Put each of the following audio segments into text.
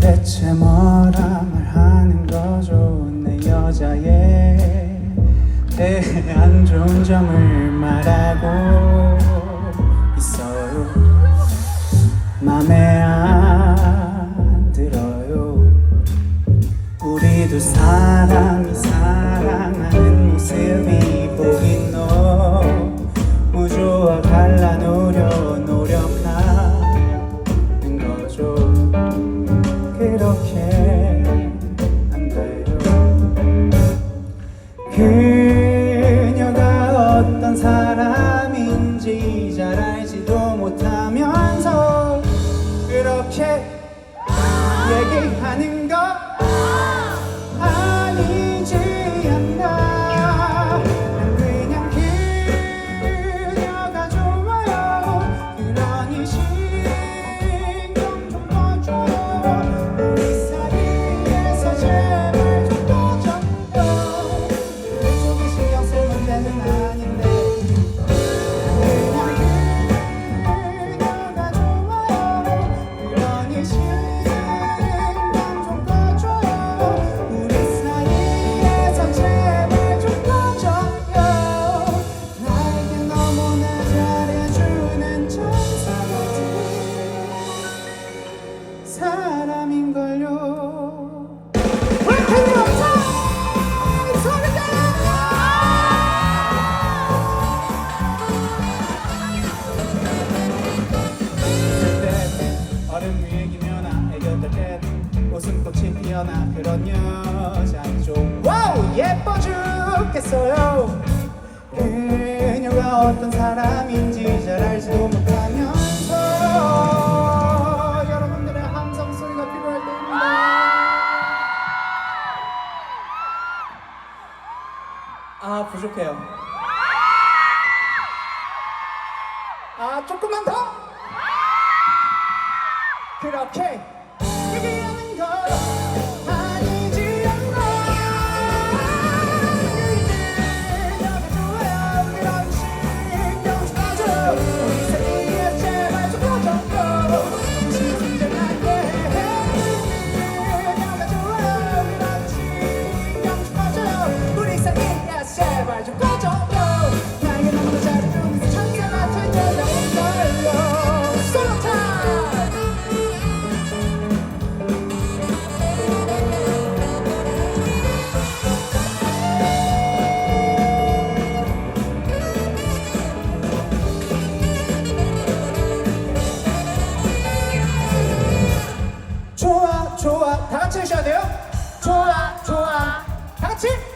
대체 뭐라 말하는 거죠? 내 여자의 내 안 좋은 점을 말하고 있어요. 맘에 안 들어요. 우리도 사랑이 사 걸음 위기면 애견들께 웃음꽃이 피어나 그런 여자 좋아 예뻐 죽겠어요. 그녀가 어떤 사람인지 잘 알지도 못하면서 여러분들의 함성 소리가 필요할 때입니다. 아 부족해요. 아 조금만 더! 같이 해주셔야 돼요. 좋아, 좋아. 다 같이.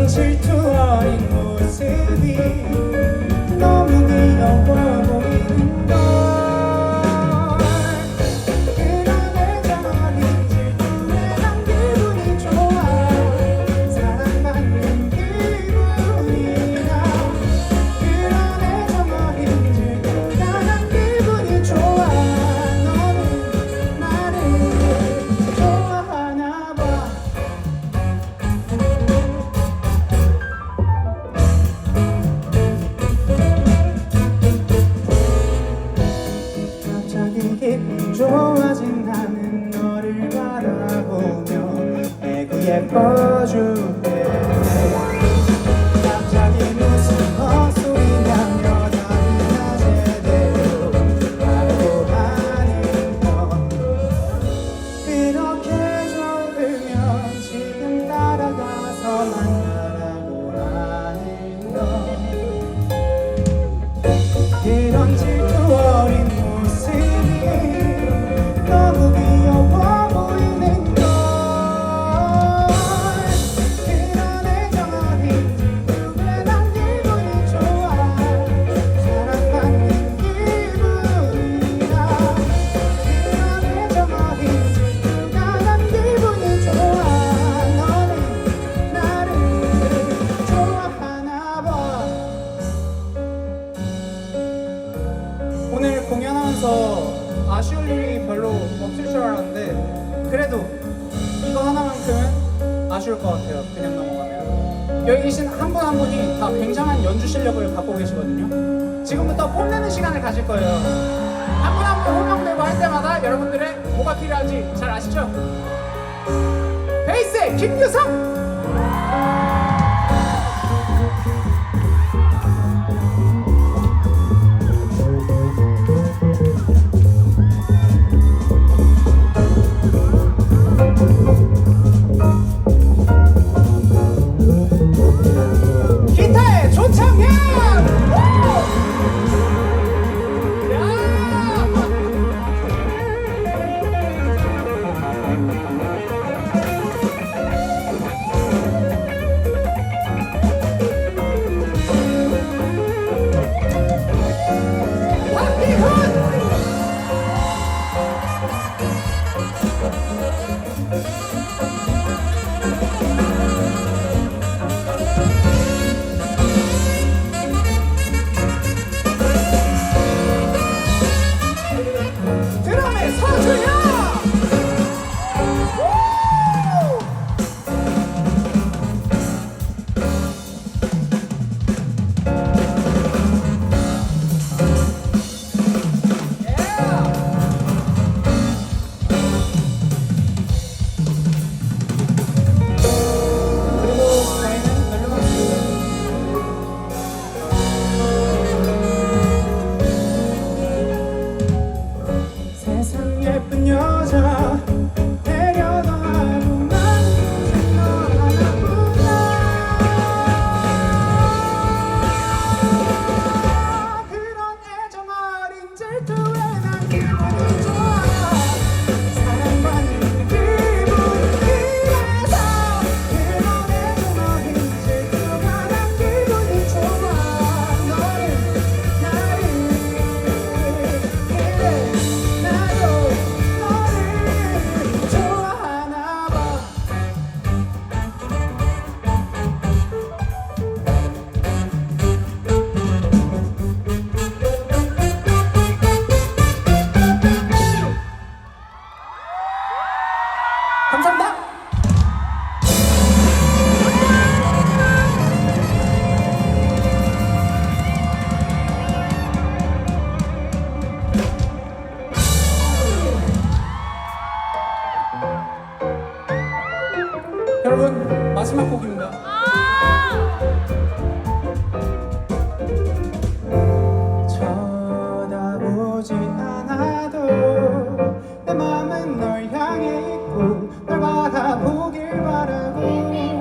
참 질투 어린 모습이 좋아진 나는 너를 바라보며 매구 예뻐 주 별로 없을 줄 알았는데 그래도 이거 하나만큼은 아쉬울 것 같아요. 그냥 넘어가면. 여기 계신 한 분 한 분이 다 굉장한 연주 실력을 갖고 계시거든요. 지금부터 뽐내는 시간을 가질 거예요. 한 분 한 분 호명되고 할 때마다 여러분들의 뭐가 필요한지 잘 아시죠? 베이스의 김유성! Thank you. 널 향해 있고 널 바라보길 바라고.